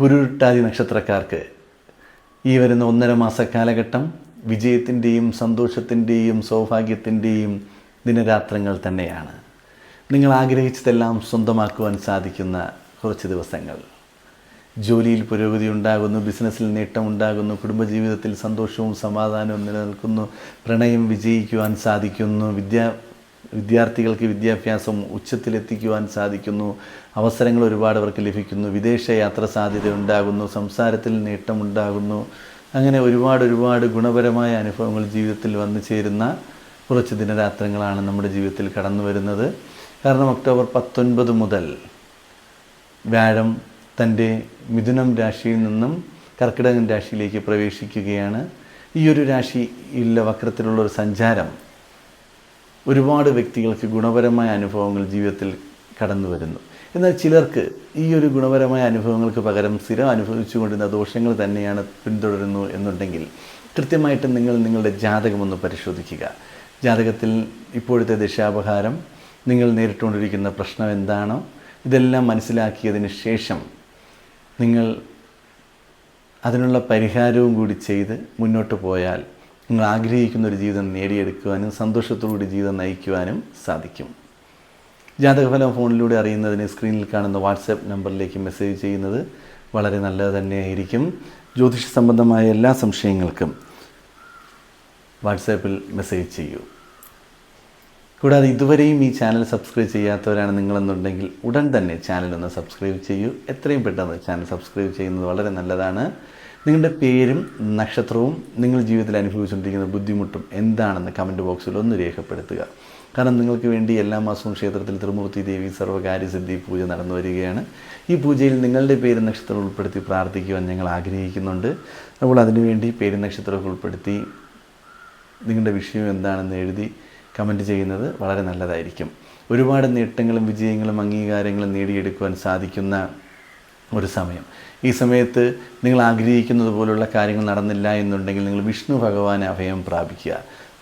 പുരുട്ടാതി നക്ഷത്രക്കാർക്ക് ഈ വരുന്ന ഒന്നര മാസ കാലഘട്ടം വിജയത്തിന്റെയും സന്തോഷത്തിന്റെയും സൗഭാഗ്യത്തിന്റെയും ദിനരാത്രങ്ങൾ തന്നെയാണ്. നിങ്ങൾ ആഗ്രഹിച്ചതെല്ലാം സ്വന്തമാക്കുവാൻ സാധിക്കുന്ന കുറച്ച് ദിവസങ്ങൾ. ജോലിയിൽ പുരോഗതി ഉണ്ടാകുന്നു ബിസിനസ്സിൽ നേട്ടം ഉണ്ടാകുന്നു കുടുംബജീവിതത്തിൽ സന്തോഷവും സമാധാനവും നിലനിൽക്കുന്നു പ്രണയം വിജയിക്കുവാൻ സാധിക്കുന്നു വിദ്യാ വിദ്യാർത്ഥികൾക്ക് വിദ്യാഭ്യാസം ഉച്ചത്തിലെത്തിക്കുവാൻ സാധിക്കുന്നു. അവസരങ്ങൾ ഒരുപാട് അവർക്ക് ലഭിക്കുന്നു. വിദേശ യാത്ര സാധ്യത ഉണ്ടാകുന്നു. സംസാരത്തിൽ നേട്ടമുണ്ടാകുന്നു അങ്ങനെ ഒരുപാട് ഒരുപാട് ഗുണപരമായ അനുഭവങ്ങൾ ജീവിതത്തിൽ വന്നു ചേരുന്ന കുറച്ച് ദിനരാത്രങ്ങളാണ് നമ്മുടെ ജീവിതത്തിൽ കടന്നു വരുന്നത്. കാരണം ഒക്ടോബർ പത്തൊൻപത് മുതൽ വ്യാഴം തന്റെ മിഥുനം രാശിയിൽ നിന്നും കർക്കിടകൻ രാശിയിലേക്ക് പ്രവേശിക്കുകയാണ്. ഈ ഒരു രാശിയിലെ വക്രത്തിലുള്ള ഒരു സഞ്ചാരം ഒരുപാട് വ്യക്തികൾക്ക് ഗുണപരമായ അനുഭവങ്ങൾ ജീവിതത്തിൽ കടന്നു വരുന്നു. എന്നാൽ ചിലർക്ക് ഈ ഒരു ഗുണപരമായ അനുഭവങ്ങൾക്ക് പകരം സ്ഥിരം അനുഭവിച്ചുകൊണ്ടിരുന്ന ദോഷങ്ങൾ തന്നെയാണ് പിന്തുടരുന്നു എന്നുണ്ടെങ്കിൽ കൃത്യമായിട്ട് നിങ്ങൾ നിങ്ങളുടെ ജാതകമൊന്ന് പരിശോധിക്കുക. ജാതകത്തിൽ ഇപ്പോഴത്തെ ദശാപഹാരം നിങ്ങൾ നേരിട്ടുകൊണ്ടിരിക്കുന്ന പ്രശ്നം എന്താണോ ഇതെല്ലാം മനസ്സിലാക്കിയതിന് ശേഷം നിങ്ങൾ അതിനുള്ള പരിഹാരവും കൂടി ചെയ്ത് മുന്നോട്ട് പോയാൽ നിങ്ങൾ ആഗ്രഹിക്കുന്ന ഒരു ജീവിതം നേടിയെടുക്കുവാനും സന്തോഷത്തോടുകൂടി ജീവിതം നയിക്കുവാനും സാധിക്കും. ജാതകഫലം ഫോണിലൂടെ അറിയുന്നതിന് സ്ക്രീനിൽ കാണുന്ന വാട്സാപ്പ് നമ്പറിലേക്ക് മെസ്സേജ് ചെയ്യുന്നത് വളരെ നല്ലത് തന്നെയായിരിക്കും. ജ്യോതിഷ സംബന്ധമായ എല്ലാ സംശയങ്ങൾക്കും വാട്സാപ്പിൽ മെസ്സേജ് ചെയ്യൂ. കൂടാതെ ഇതുവരെയും ഈ ചാനൽ സബ്സ്ക്രൈബ് ചെയ്യാത്തവരാണ് നിങ്ങളെന്നുണ്ടെങ്കിൽ ഉടൻ തന്നെ ചാനൽ ഒന്ന് സബ്സ്ക്രൈബ് ചെയ്യൂ. എത്രയും പെട്ടെന്ന് ചാനൽ സബ്സ്ക്രൈബ് ചെയ്യുന്നത് വളരെ നല്ലതാണ്. നിങ്ങളുടെ പേരും നക്ഷത്രവും നിങ്ങൾ ജീവിതത്തിൽ അനുഭവിച്ചുകൊണ്ടിരിക്കുന്ന ബുദ്ധിമുട്ടും എന്താണെന്ന് കമന്റ് ബോക്സിൽ ഒന്ന് രേഖപ്പെടുത്തുക. കാരണം നിങ്ങൾക്ക് വേണ്ടി എല്ലാ മാസവും ക്ഷേത്രത്തിൽ ത്രിമൂർത്തി ദേവി സർവകാര്യസിദ്ധി പൂജ നടന്നു വരികയാണ്. ഈ പൂജയിൽ നിങ്ങളുടെ പേര് നക്ഷത്രം ഉൾപ്പെടുത്തി പ്രാർത്ഥിക്കുവാൻ ഞങ്ങൾ ആഗ്രഹിക്കുന്നുണ്ട്. അപ്പോൾ അതിനുവേണ്ടി പേര് നക്ഷത്രമൊക്കെ ഉൾപ്പെടുത്തി നിങ്ങളുടെ വിഷയം എന്താണെന്ന് എഴുതി കമന്റ് ചെയ്യുന്നത് വളരെ നല്ലതായിരിക്കും. ഒരുപാട് നേട്ടങ്ങളും വിജയങ്ങളും അംഗീകാരങ്ങളും നേടിയെടുക്കുവാൻ സാധിക്കുന്ന ഒരു സമയം. ഈ സമയത്ത് നിങ്ങൾ ആഗ്രഹിക്കുന്നത് പോലുള്ള കാര്യങ്ങൾ നടന്നില്ല എന്നുണ്ടെങ്കിൽ നിങ്ങൾ വിഷ്ണു ഭഗവാനെ അഭയം പ്രാപിക്കുക.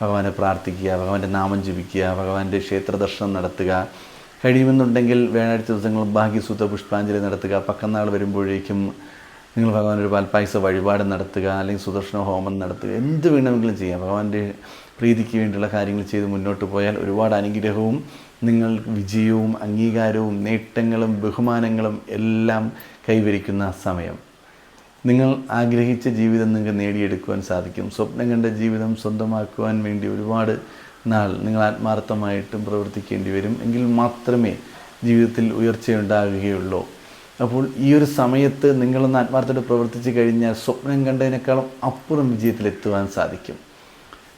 ഭഗവാനെ പ്രാർത്ഥിക്കുക ഭഗവാന്റെ നാമം ജപിക്കുക ഭഗവാന്റെ ക്ഷേത്ര ദർശനം നടത്തുക. കഴിയുമെന്നുണ്ടെങ്കിൽ വ്യാഴാഴ്ച ദിവസങ്ങൾ ഭാഗ്യസൂത്ര പുഷ്പാഞ്ജലി നടത്തുക. പക്കന്നാൾ വരുമ്പോഴേക്കും നിങ്ങൾ ഭഗവാൻ ഒരു പാൽപ്പായസ വഴിപാട് നടത്തുക അല്ലെങ്കിൽ സുദർശന ഹോമം നടത്തുക. എന്ത് വേണമെങ്കിലും ചെയ്യാം. ഭഗവാന്റെ പ്രീതിക്ക് വേണ്ടിയുള്ള കാര്യങ്ങൾ ചെയ്ത് മുന്നോട്ട് പോയാൽ ഒരുപാട് അനുഗ്രഹവും നിങ്ങൾ വിജയവും അംഗീകാരവും നേട്ടങ്ങളും ബഹുമാനങ്ങളും എല്ലാം കൈവരിക്കുന്ന സമയം. നിങ്ങൾ ആഗ്രഹിച്ച ജീവിതം നിങ്ങൾക്ക് നേടിയെടുക്കുവാൻ സാധിക്കും. സ്വപ്നം കണ്ട ജീവിതം സ്വന്തമാക്കുവാൻ വേണ്ടി ഒരുപാട് നാൾ നിങ്ങൾ ആത്മാർത്ഥമായിട്ടും പ്രവർത്തിക്കേണ്ടി വരും. എങ്കിൽ മാത്രമേ ജീവിതത്തിൽ ഉയർച്ചയുണ്ടാകുകയുള്ളൂ. അപ്പോൾ ഈ ഒരു സമയത്ത് നിങ്ങളൊന്ന് ആത്മാർത്ഥമായിട്ട് പ്രവർത്തിച്ച് കഴിഞ്ഞാൽ സ്വപ്നം കണ്ടതിനേക്കാളും അപ്പുറം വിജയത്തിലെത്തുവാൻ സാധിക്കും.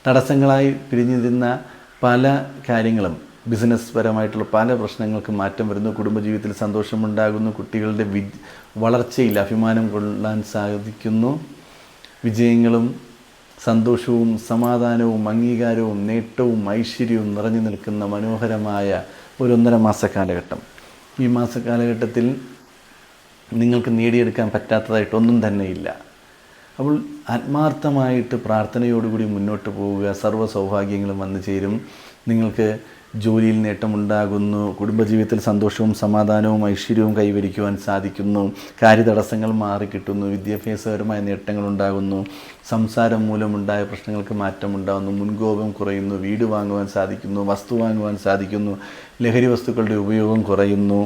തടസ്സങ്ങളായി പിരിഞ്ഞിരുന്ന പല കാര്യങ്ങളും ബിസിനസ് പരമായിട്ടുള്ള പല പ്രശ്നങ്ങൾക്ക് മാറ്റം വരുന്നു. കുടുംബജീവിതത്തിൽ സന്തോഷമുണ്ടാകുന്നു. കുട്ടികളുടെ വി വളർച്ചയിൽ അഭിമാനം കൊള്ളാൻ സാധിക്കുന്നു. വിജയങ്ങളും സന്തോഷവും സമാധാനവും അംഗീകാരവും നേട്ടവും ഐശ്വര്യവും നിറഞ്ഞു നിൽക്കുന്ന മനോഹരമായ ഒരു ഒന്നര മാസ കാലഘട്ടം. ഈ മാസ കാലഘട്ടത്തിൽ നിങ്ങൾക്ക് നേടിയെടുക്കാൻ പറ്റാത്തതായിട്ടൊന്നും തന്നെയില്ല. അപ്പോൾ ആത്മാർത്ഥമായിട്ട് പ്രാർത്ഥനയോടുകൂടി മുന്നോട്ട് പോവുക സർവ സൗഭാഗ്യങ്ങളും വന്നു ചേരും. നിങ്ങൾക്ക് ജോലിയിൽ നേട്ടമുണ്ടാകുന്നു കുടുംബജീവിതത്തിൽ സന്തോഷവും സമാധാനവും ഐശ്വര്യവും കൈവരിക്കുവാൻ സാധിക്കുന്നു കാര്യതടസ്സങ്ങൾ മാറിക്കിട്ടുന്നു വിദ്യാഭ്യാസപരമായ നേട്ടങ്ങളുണ്ടാകുന്നു സംസാരം മൂലമുണ്ടായ പ്രശ്നങ്ങൾക്ക് മാറ്റമുണ്ടാകുന്നു മുൻകോപം കുറയുന്നു വീട് വാങ്ങുവാൻ സാധിക്കുന്നു വസ്തു വാങ്ങുവാൻ സാധിക്കുന്നു ലഹരി വസ്തുക്കളുടെ ഉപയോഗം കുറയുന്നു.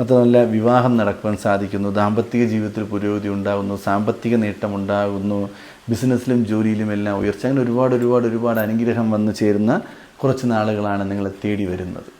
മാത്രമല്ല വിവാഹം നടക്കുവാൻ സാധിക്കുന്നു ദാമ്പത്തിക ജീവിതത്തിൽ പുരോഗതി ഉണ്ടാകുന്നു സാമ്പത്തിക നേട്ടമുണ്ടാകുന്നു ബിസിനസ്സിലും ജോലിയിലുമെല്ലാം ഉയർച്ച. അങ്ങനെ ഒരുപാട് ഒരുപാട് ഒരുപാട് അനുഗ്രഹം വന്നു ചേരുന്ന കുറച്ച് നാളുകളാണ് നിങ്ങളെ തേടി വരുന്നത്.